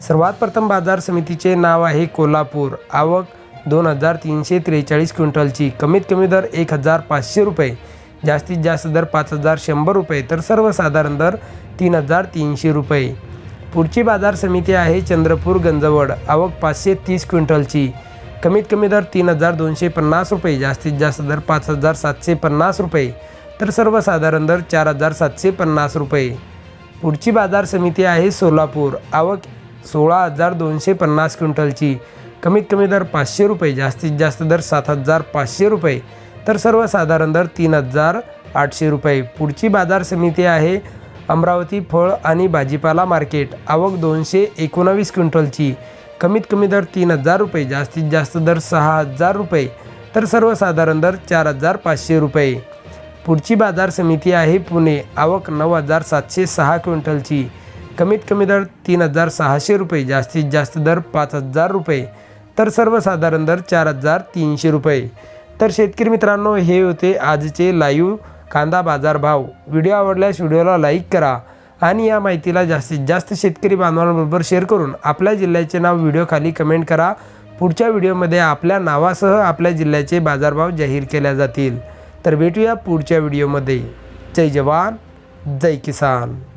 सर्वात प्रथम बाजार समितीचे नाव आहे कोल्हापूर. आवक दोन हजार तीनशे त्रेचाळीस क्विंटलची. कमीत कमी दर एक हजार पाचशे रुपये. जास्तीत जास्त दर पाच हजार शंभर रुपये. तर सर्वसाधारण दर तीन हजार तीनशे रुपये. पुढची बाजार समिती आहे चंद्रपूर गंजवड. आवक पाचशे तीस क्विंटलची. कमीत कमी दर तीन हजार दोनशे पन्नास रुपये. जास्तीत जास्त दर पाच हजार सातशे पन्नास रुपये. तर सर्वसाधारण दर चार हजार सातशे पन्नास रुपये. पुढची बाजार समिती आहे सोलापूर. आवक सोळा हजार दोनशे पन्नास क्विंटलची. कमीत कमी दर पाचशे रुपये जास्तीत जास्त दर सात हजार पाचशे रुपये. तर सर्वसाधारण दर तीन हजार आठशे रुपये. पुढची बाजार समिती आहे अमरावती फळ आणि भाजीपाला मार्केट. आवक दोनशे एकोणावीस क्विंटलची. कमीत कमी दर तीन हजार रुपये जास्तीत जास्त दर सहा हजार रुपये. तर सर्वसाधारण दर चार हजार पाचशे रुपये. पुढची बाजार समिती आहे पुणे. आवक नऊ हजार सातशे सहा क्विंटलची. कमीत कमी दर तीन हजार सहाशे रुपये जास्तीत जास्त दर पाच हजार रुपये तर सर्वसाधारण दर चार हजार तीनशे रुपये. तर शेतकरी मित्रांनो हे होते आजचे लाईव्ह कांदा बाजार भाव. व्हिडिओ आवडल्यास व्हिडिओला लाईक करा आणि या माहितीला जास्तीत जास्त शेतकरी बांधवांबरोबर शेअर करून आपल्या जिल्ह्याचे नाव व्हिडिओ खाली कमेंट करा. पुढच्या व्हिडिओमध्ये आपल्या नावासह आपल्या जिल्ह्याचे बाजारभाव जाहीर केल्या जातील. तर भेटूया पुढच्या व्हिडिओमध्ये. जय जवान जय किसान.